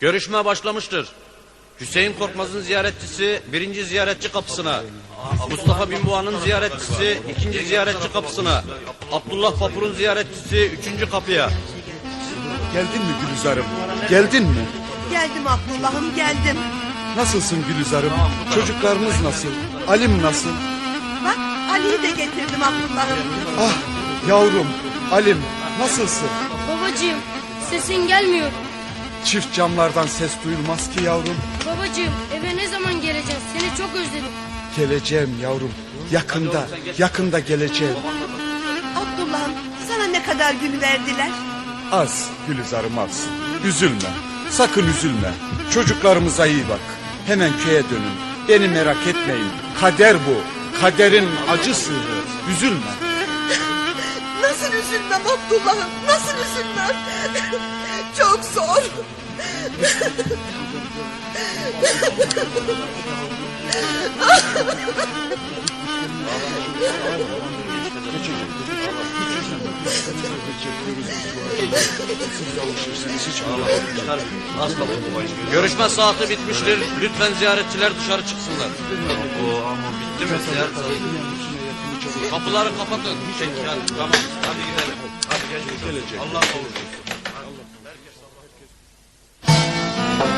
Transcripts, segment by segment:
Görüşme başlamıştır. Hüseyin Korkmaz'ın ziyaretçisi birinci ziyaretçi kapısına, Mustafa Binboğa'nın ziyaretçisi ikinci ziyaretçi kapısına, Abdullah Papur'un ziyaretçisi üçüncü kapıya. Geldin mi Gülizar'ım? Geldin mi? Geldim Abdullah'ım geldim. Nasılsın Gülizar'ım? Çocuklarımız nasıl? Alim nasıl? Bak Ali'yi de getirdim Abdullah'ım. Ah yavrum Alim nasılsın? Babacığım sesin gelmiyor. Çift camlardan ses duyulmaz ki yavrum. Babacığım eve ne zaman geleceğiz? Seni çok özledim. Geleceğim yavrum. Yakında, yakında geleceğim. Abdullah'ım sana ne kadar gün verdiler? Az Gülizar'ım az. Üzülme. Sakın üzülme. Çocuklarımıza iyi bak. Hemen köye dönün. Beni merak etmeyin. Kader bu. Kaderin acısı. Üzülme. Üzülmem Abdullah'ım? Nasıl üzülmem? Çok zor. Görüşme saati bitmiştir. Lütfen ziyaretçiler dışarı çıksınlar. Oo, ama bitti mi ziyaret saati? Kapıları kapatın. Yani, tamam hadi gidelim. Hadi geçmiş olsun. Allah kavuşsun. Ağlama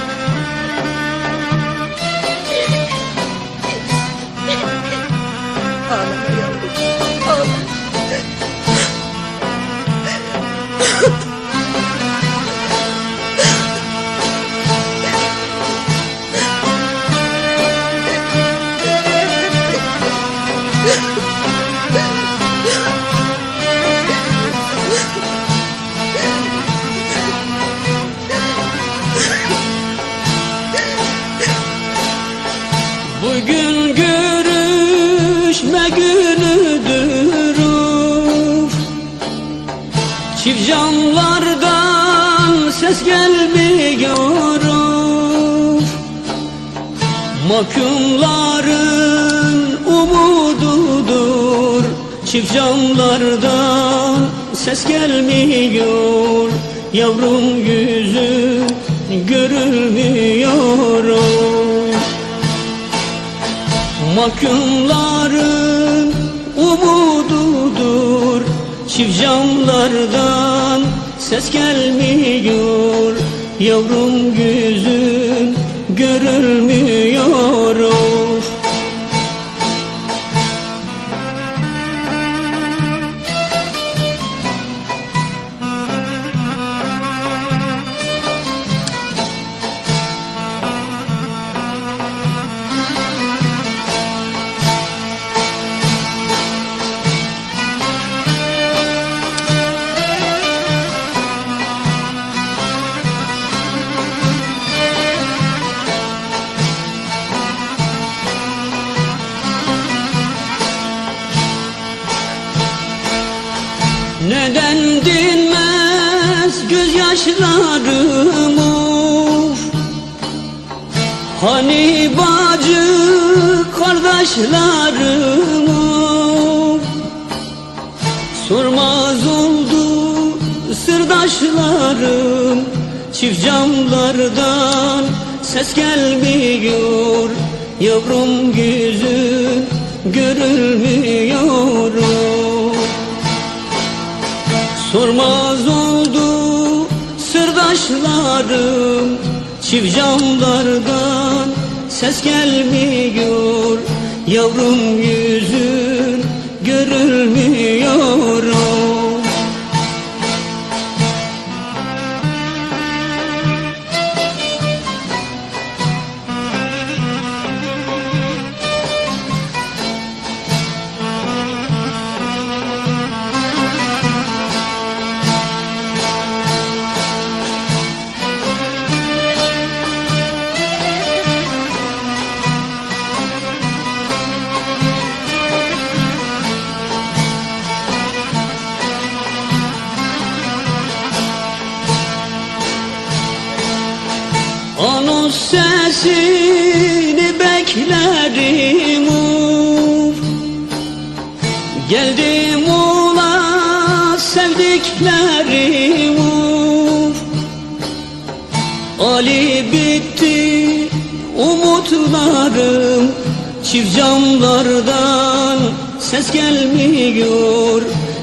Mahkumların umududur Çift camlardan ses gelmiyor. Yavrum yüzü görülmüyor. Mahkumların umududur Çift camlardan ses gelmiyor. Yavrum yüzün görülmüyor Neden dinmez gözyaşlarım? Of! Hani bacı kardeşlerim? Of! Sormaz oldu sırdaşlarım. Çift camlardan ses gelmiyor. Yavrum yüzün görülmüyor Sormaz oldu sırdaşlarım Çift camlardan ses gelmiyor Yavrum yüzün görülmüyor Anons sesini beklerim. Uf. Geldim ola sevdiklerim. Uf. hali bitti umutlarım. Çift camlardan ses gelmiyor.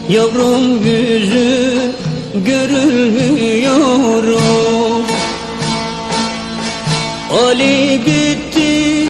Yavrum yüzün görülmüyor